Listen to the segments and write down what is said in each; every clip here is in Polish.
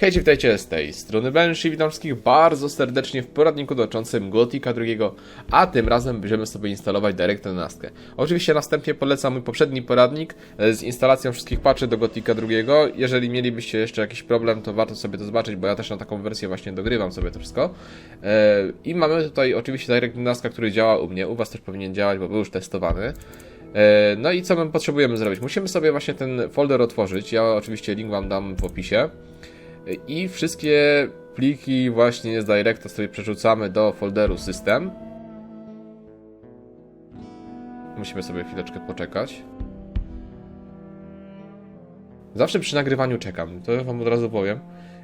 Hej, witajcie z tej strony Banshee, witam wszystkich bardzo serdecznie w poradniku dotyczącym Gotika II, a tym razem będziemy sobie instalować Direct 11. Oczywiście następnie polecam mój poprzedni poradnik z instalacją wszystkich patchy do Gotika II. Jeżeli mielibyście jeszcze jakiś problem, to warto sobie to zobaczyć, bo ja też na taką wersję właśnie dogrywam sobie to wszystko. E, I mamy tutaj oczywiście Direct 11, który działa u mnie, u was też powinien działać, bo był już testowany. E, No i co my potrzebujemy zrobić? Musimy sobie właśnie ten folder otworzyć. Ja oczywiście link wam dam w opisie. I wszystkie pliki właśnie z Directa sobie przerzucamy do folderu system. Musimy sobie chwileczkę poczekać. Zawsze przy nagrywaniu czekam, to wam od razu powiem.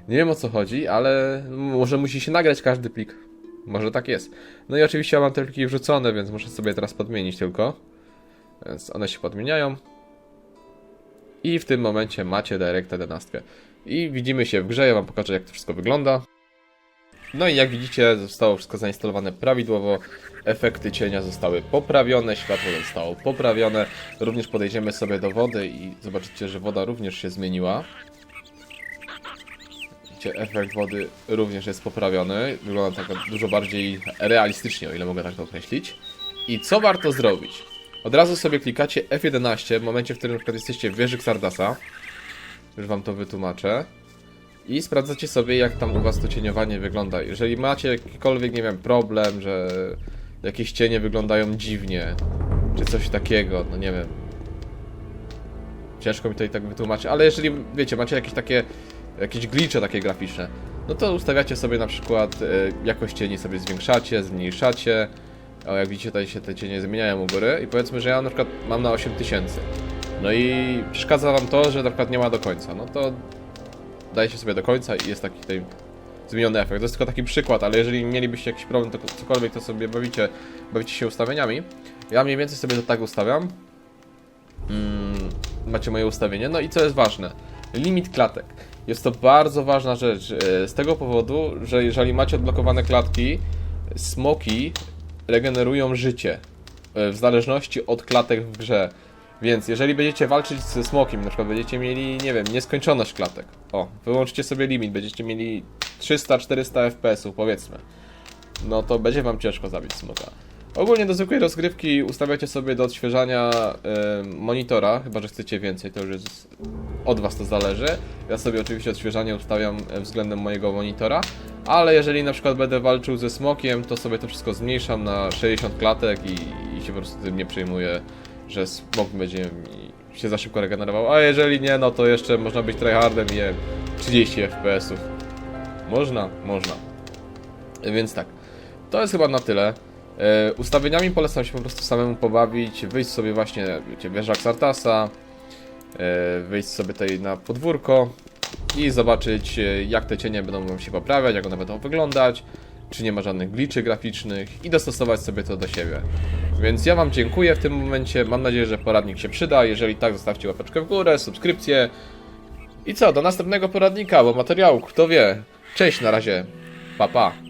Nie wiem o co chodzi, ale może musi się nagrać każdy plik. Może tak jest. No i oczywiście ja mam te pliki wrzucone, więc muszę sobie teraz podmienić tylko. Więc one się podmieniają. I w tym momencie macie Direct 11. I widzimy się w grze, ja wam pokażę jak to wszystko wygląda. No i jak widzicie zostało wszystko zainstalowane prawidłowo, efekty cienia zostały poprawione, światło zostało poprawione. Również podejdziemy sobie do wody i zobaczycie, że woda również się zmieniła. Widzicie, efekt wody również jest poprawiony, wygląda tak dużo bardziej realistycznie, o ile mogę tak to określić. I co warto zrobić? Od razu sobie klikacie F11 w momencie, w którym na przykład jesteście w wieży Xardasa. Już wam to wytłumaczę. I sprawdzacie sobie, jak tam u was to cieniowanie wygląda. Jeżeli macie jakikolwiek, nie wiem, problem, że jakieś cienie wyglądają dziwnie, czy coś takiego, no nie wiem. Ciężko mi tutaj tak wytłumaczyć, ale jeżeli, wiecie, macie jakieś takie, jakieś glitche takie graficzne, no to ustawiacie sobie na przykład e, jakość cieni sobie zwiększacie, zmniejszacie. O, jak widzicie, tutaj się te cienie zmieniają u góry i powiedzmy, że ja na przykład mam na 8000. No i przeszkadza wam to, że na przykład nie ma do końca. No to dajecie sobie do końca i jest taki tutaj zmieniony efekt. To jest tylko taki przykład, ale jeżeli mielibyście jakiś problem, to cokolwiek to sobie bawicie, bawicie się ustawieniami. Ja mniej więcej sobie to tak ustawiam. Mm, macie moje ustawienie. No i co jest ważne? Limit klatek. Jest to bardzo ważna rzecz e, z tego powodu, że jeżeli macie odblokowane klatki, smoki regenerują życie e, w zależności od klatek w grze. Więc jeżeli będziecie walczyć ze smokiem, na przykład będziecie mieli, nie wiem, nieskończoność klatek. O, wyłączcie sobie limit, będziecie mieli 300-400 FPS-ów, powiedzmy. No to będzie wam ciężko zabić smoka. Ogólnie do zwykłej rozgrywki ustawiacie sobie do odświeżania em, monitora, chyba że chcecie więcej, to już jest od was to zależy. Ja sobie oczywiście odświeżanie ustawiam względem mojego monitora, ale jeżeli na przykład będę walczył ze smokiem, to sobie to wszystko zmniejszam na 60 klatek i, i się po prostu tym nie przejmuję, że smok będzie się za szybko regenerował, a jeżeli nie, no to jeszcze można być tryhardem i nie wiem, 30 FPS-ów. Można, można. Więc tak, to jest chyba na tyle. E, ustawieniami polecam się po prostu samemu pobawić, wyjść sobie właśnie, wiecie, wieża Xartasa, e, wyjść sobie tutaj na podwórko i zobaczyć e, jak te cienie będą się poprawiać, jak one będą wyglądać, czy nie ma żadnych gliczy graficznych i dostosować sobie to do siebie. Więc ja wam dziękuję w tym momencie, mam nadzieję, że poradnik się przyda, jeżeli tak zostawcie łapeczkę w górę, subskrypcję i co, do następnego poradnika, bo materiału, kto wie. Cześć, na razie, pa pa.